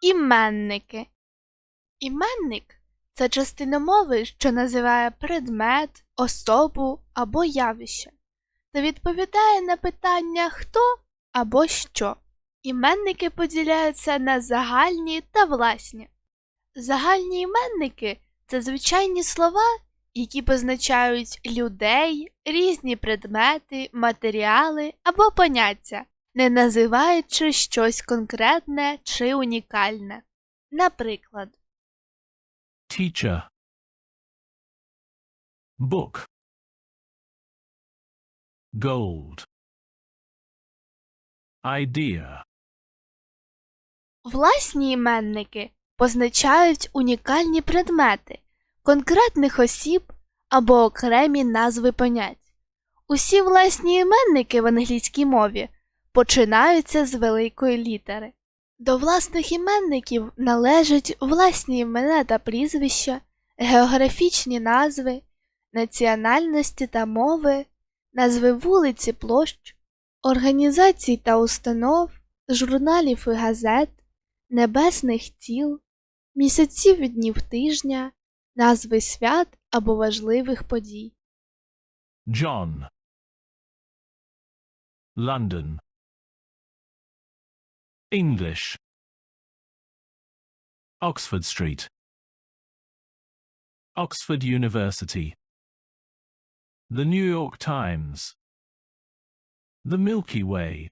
Іменники. Іменник це частина мови, що називає предмет, особу або явище, та відповідає на питання хто або що. Іменники поділяються на загальні та власні. Загальні іменники це звичайні слова, які позначають людей, різні предмети, матеріали або поняття, не називаючи щось конкретне чи унікальне. Наприклад, teacher book gold idea власні іменники позначають унікальні предмети, конкретних осіб або окремі назви понять. Усі власні іменники в англійській мові починаються з великої літери. До власних іменників належать власні імена та прізвища, географічні назви, національності та мови, назви вулиці площ, організацій та установ, журналів і газет, небесних тіл, місяців і днів тижня, назви свят або важливих подій. john london english oxford street oxford university the new york times the milky way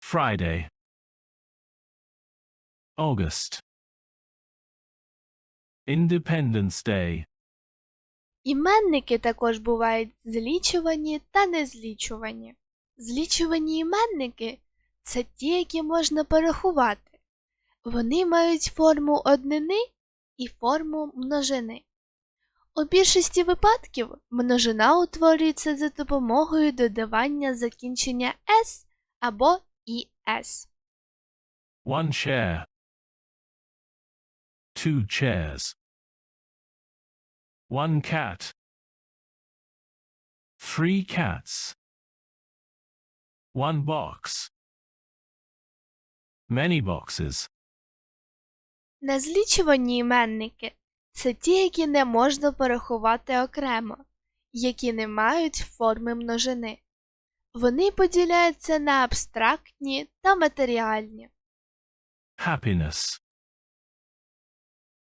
friday august independence day Іменники також бувають злічувані та незлічувані. Злічувані іменники це ті, які можна порахувати. Вони мають форму однини і форму множини. У більшості випадків множина утворюється за допомогою додавання закінчення «с» або «іс». One chair. Two chairs. One cat. Three cats. One box. Many boxes. Незлічувані іменники це ті, які не можна порахувати окремо, які не мають форми множини. Вони поділяються на абстрактні та матеріальні. Happiness.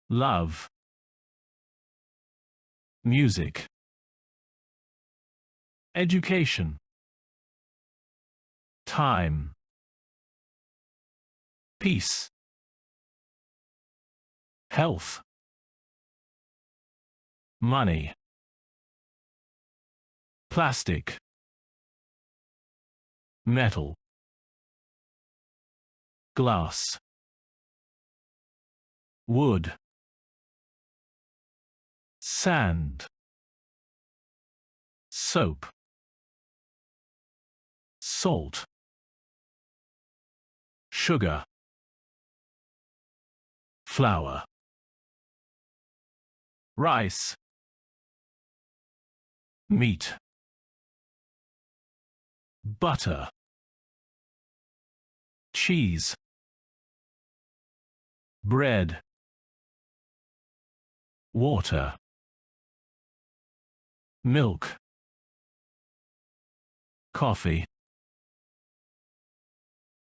Love. Music. Education. Time. Peace. Health. Money. Plastic. Metal. Glass. Wood. Sand. Soap. Salt. Sugar. Flour. Rice. Meat. Butter. Cheese. Bread. Water. Milk. Coffee.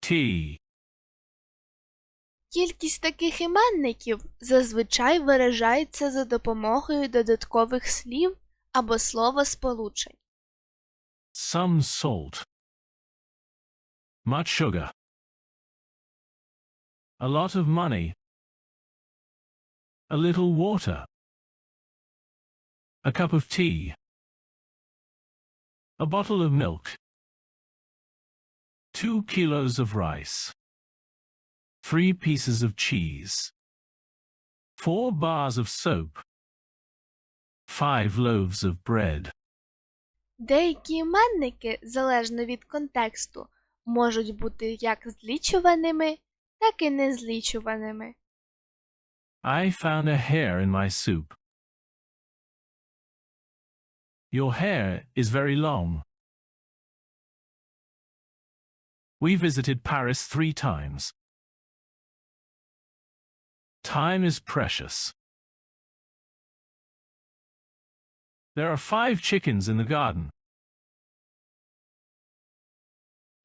Tea. Кількість таких іменників зазвичай виражається за допомогою додаткових слів або словосполучень. Some salt. Much sugar. A lot of money. A little water. A cup of tea. A bottle of milk. Two kilos of rice. Three pieces of cheese. Four bars of soap. Five loaves of bread. Деякі іменники, залежно від контексту, можуть бути як злічуваними, так і незлічуваними. I found a hair in my soup. Your hair is very long. We visited Paris three times. Time is precious. There are five chickens in the garden.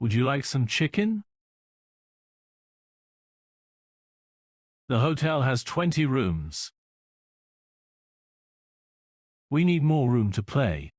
Would you like some chicken? The hotel has 20 rooms. We need more room to play.